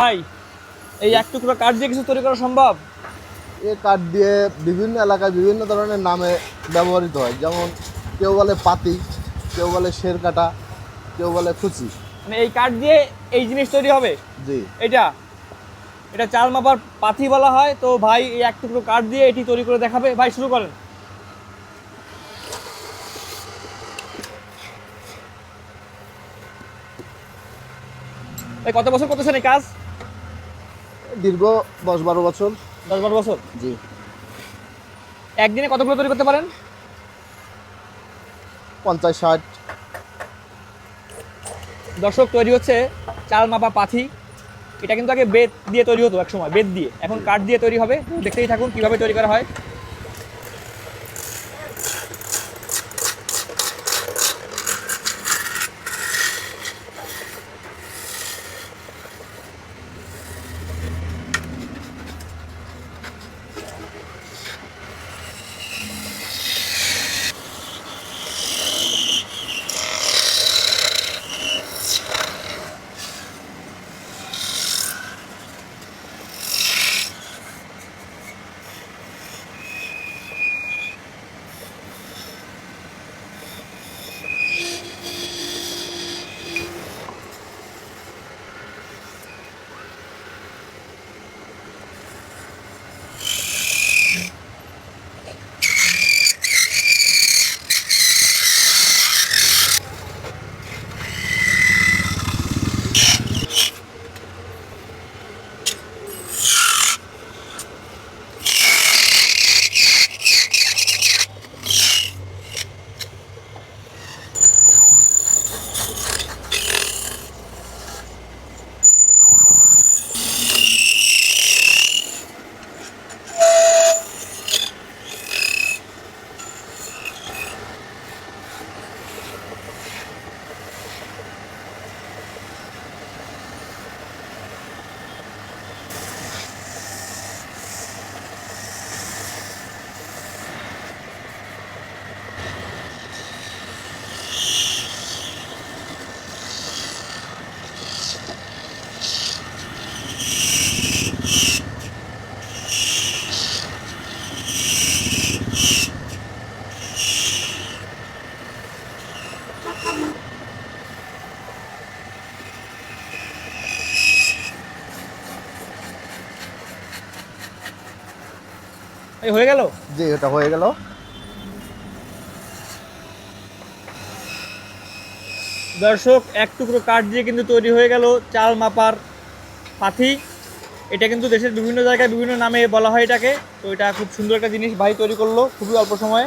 ভাই এই এক টুকরো কাঠ দিয়ে কিছু তৈরি করা সম্ভব? এ কাঠ দিয়ে বিভিন্ন এলাকায় বিভিন্ন ধরনের নামে ব্যবহৃত হয়। যেমন কেউ বলে পাতি কেউ বলে শের কাটা কেউ বলে খুচি। মানে এই কাঠ দিয়ে এই জিনিস তৈরি হবে? জি। এটা? এটা চাল মাপার পাথি বলা হয়। তো ভাই এই এক টুকরো কাঠ দিয়ে এটি তৈরি করে দেখাবে। ভাই শুরু করেন। কত বছর করতেছেন এই কাজ? দীর্ঘ দশ বারো বছর। দশ বারো বছর? জি। একদিনে কতগুলো তৈরি করতে পারেন? পঞ্চাশ ষাট। দর্শক তৈরি হচ্ছে চাল মাপা পাথি। এটা কিন্তু আগে বেত দিয়ে তৈরি হতো একসময় বেত দিয়ে। এখন কাঠ দিয়ে তৈরি হবে। দেখতেই থাকুন কীভাবে তৈরি করা হয়। এই হয়ে গেল? জি এটা হয়ে গেল। দর্শক এক টুকরো কাঠ দিয়ে কিন্তু তৈরি হয়ে গেল চাল মাপার পাথি। এটা কিন্তু দেশের বিভিন্ন জায়গায় বিভিন্ন নামে বলা হয় এটাকে। তো এটা খুব সুন্দর একটা জিনিস ভাই তৈরি করল খুবই অল্প সময়ে।